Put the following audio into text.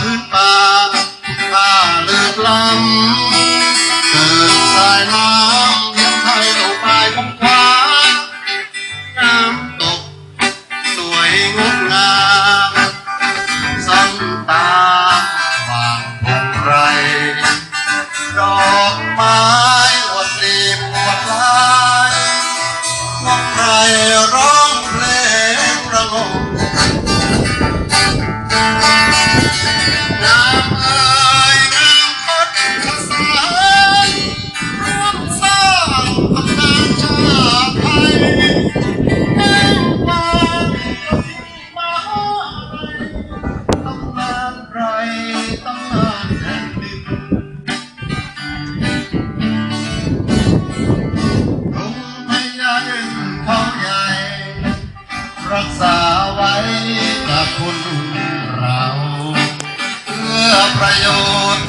พื้นป่าข้าเลิศลำเกิดสายน้ำเลี้ยงไทยตกปลายของคว้าน้ำตก สวยงดงามสันตาฟางพงไร ดอกไม้หวดดีหวดลายพวกใครร้องเพลงระงม รักษาไว้กับคุณเรา เพื่อประโยชน์